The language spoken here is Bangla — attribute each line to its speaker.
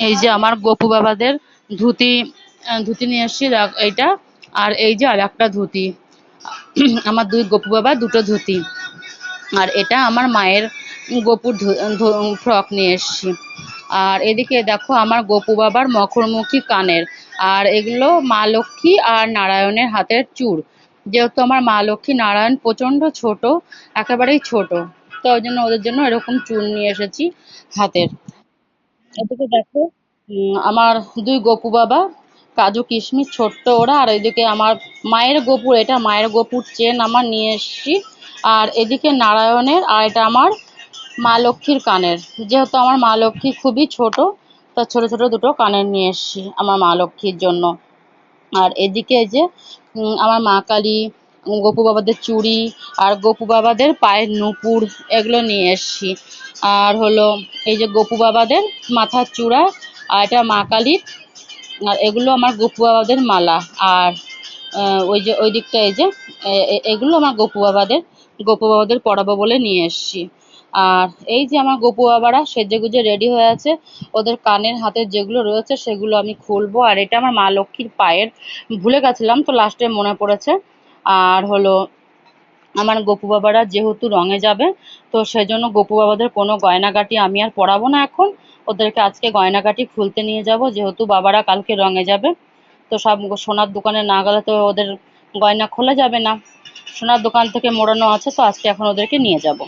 Speaker 1: এই যে আমার গপু বাবাদের ধুতি ধুতি নিয়ে এসেছি এইটা আর এই যে আর একটা ধুতি। আমার দুই গপু বাবা, দুটো ধুতি। আর এটা আমার মায়ের গপুর ফ্রক নিয়ে এসেছি। আর এদিকে দেখো আমার গপু বাবার মখরমুখী কানের। আর এগুলো মা লক্ষ্মী আর নারায়ণের হাতের চূড় যেহেতু আমার মা লক্ষ্মী নারায়ণ প্রচণ্ড ছোট, একেবারেই ছোট, তো ওই জন্য ওদের জন্য এরকম চূড় নিয়ে এসেছি হাতের। এদিকে দেখো আমার দুই গপু বাবা, কাজু কিশমিশ, ছোট্ট ওরা, আর এদিকে আমার মায়ের গোপুর, এটা মায়ের গোপুর চেন আমার নিয়ে এসেছি। আর এদিকে নারায়ণের, আর এটা আমার মা লক্ষ্মীর কানের। যেহেতু আমার মা লক্ষ্মী খুবই ছোট, তা ছোট ছোট দুটো কানের নিয়ে এসেছি আমার মা লক্ষ্মীর জন্য। আর এদিকে যে আমার মা কালী গপু বাবাদের চুড়ি আর গপু বাবাদের পায়ের নুপুর এগুলো নিয়ে এসেছি। আর হলো এই যে গপু বাবাদের মাথার চূড়া, আর এটা মা কালীর, আর এগুলো আমার গপু বাবাদের মালা। আর ওই যে, ওই দিকটা এই যে এগুলো আমার গপু বাবাদের গপু বাবাদের পরাবো বলে নিয়ে এসেছি। আর এই যে আমার গপু বাবারা সেজে গুজে রেডি হয়ে আছে, ওদের কানের হাতের যেগুলো রয়েছে সেগুলো আমি খুলবো। আর এটা আমার মা লক্ষ্মীর পায়ের, ভুলে গেছিলাম তো লাস্টে মনে পড়েছে। আর হলো আমার গোপু বাবারা যেহেতু রঙে যাবে, তো সেজন্য গোপু বাবাদের কোনো গয়নাগাটি আমি আর পরাবো না এখন। ওদেরকে আজকে গয়নাগাটি খুলতে নিয়ে যাব, যেহেতু বাবারা কালকে রঙে যাবে। তো সব সোনার দোকানে না গেলে তো ওদের গয়না খোলা যাবে না। সোনার দোকান থেকে মোড়ানো আছে, তো আজকে এখন ওদেরকে নিয়ে যাব।